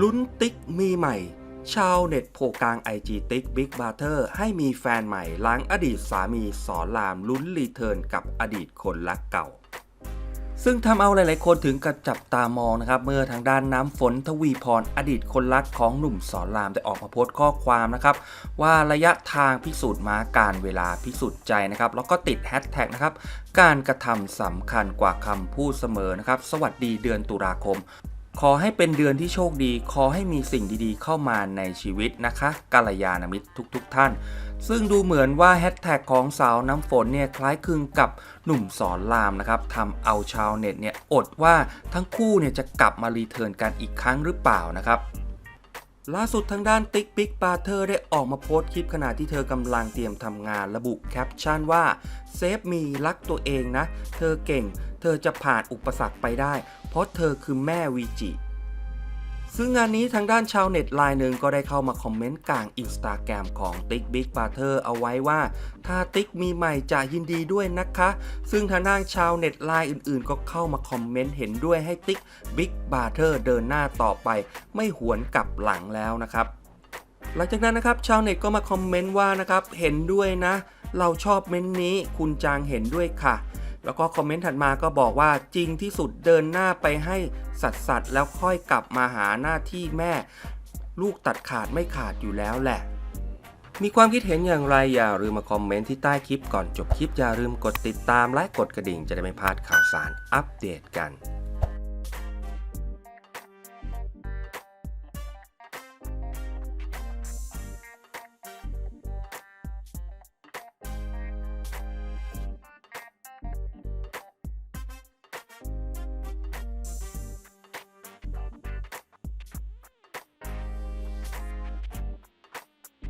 ลุ้นติ๊กมีใหม่ ชาวเน็ตโพกลางไอจีติ๊กบิ๊กบาเทอร์ให้มีแฟนใหม่ล้างอดีตสามีสอนรามลุ้นรีเทิร์นกับอดีตคนรักเก่า ซึ่งทำเอาหลายๆคนถึงกับจับตามองนะครับ เมื่อทางด้านน้ำฝนทวีพรอดีตคนรักของหนุ่มสอนรามได้ออกมาโพสต์ข้อความนะครับ ว่าระยะทางพิสูจน์มาการเวลาพิสูจน์ใจนะครับ แล้วก็ติดแฮชแท็กนะครับ การกระทำสำคัญกว่าคำพูดเสมอนะครับ สวัสดีเดือนตุลาคม ขอให้เป็นเดือนที่โชคดี ขอให้มีสิ่งดีๆ เข้ามาในชีวิตนะคะกัลยาณมิตรทุกๆทท่าน ซึ่งดูเหมือนว่าแฮชแท็กของสาวน้ำฝนเนี่ยคล้ายคลึงกับหนุ่มสอนรามนะครับทำเอาชาวเน็ตเนี่ยอดว่าทั้งคู่เนี่ยจะกลับมารีเทิร์นกันอีกครั้งหรือเปล่านะครับล่าสุดทางด้านติ๊กบิ๊กปาเธอร์ได้ออกมาโพสต์คลิปขณะที่เธอกำลังเตรียมทำงานระบุแคปชั่นว่าเซฟมีรักตัวเองนะ เธอเก่ง เธอจะผ่านอุปสรรคไปได้ เพราะเธอคือแม่วีจิ ซึ่งงานนี้ทางด้านชาวเน็ตรายหนึ่งก็ได้เข้ามาคอมเมนต์กลางอินสตาแกรมของติ๊กบิ๊กบาเ t อร์เอาไว้ว่า ถ้าติ๊กมีใหม่จะยินดีด้วยนะคะ ซึ่งทางด้านชาวเน็ตรายอื่นๆ ก็เข้ามาคอมเมนต์เห็นด้วยให้ติ๊กบิ๊กบาเ t อร์เดินหน้าต่อไป ไม่หวนกลับหลังแล้วนะครับหลังจากนั้นนะครับชาวเน็ตก็มาคอมเมนต์ว่านะครับเห็นด้วยนะ เราชอบเม้นต์นี้คุณจางเห็นด้วยค่ะ แล้วก็คอมเมนต์ถัดมาก็บอกว่าจริงที่สุดเดินหน้าไปให้สัตว์สัตว์แล้วค่อยกลับมาหาหน้าที่แม่ ลูกตัดขาดไม่ขาดอยู่แล้วแหละ มีความคิดเห็นอย่างไรอย่าลืมมาคอมเมนต์ที่ใต้คลิปก่อนจบคลิปอย่าลืมกดติดตามและกดกระดิ่งจะได้ไม่พลาดข่าวสารอัปเดตกัน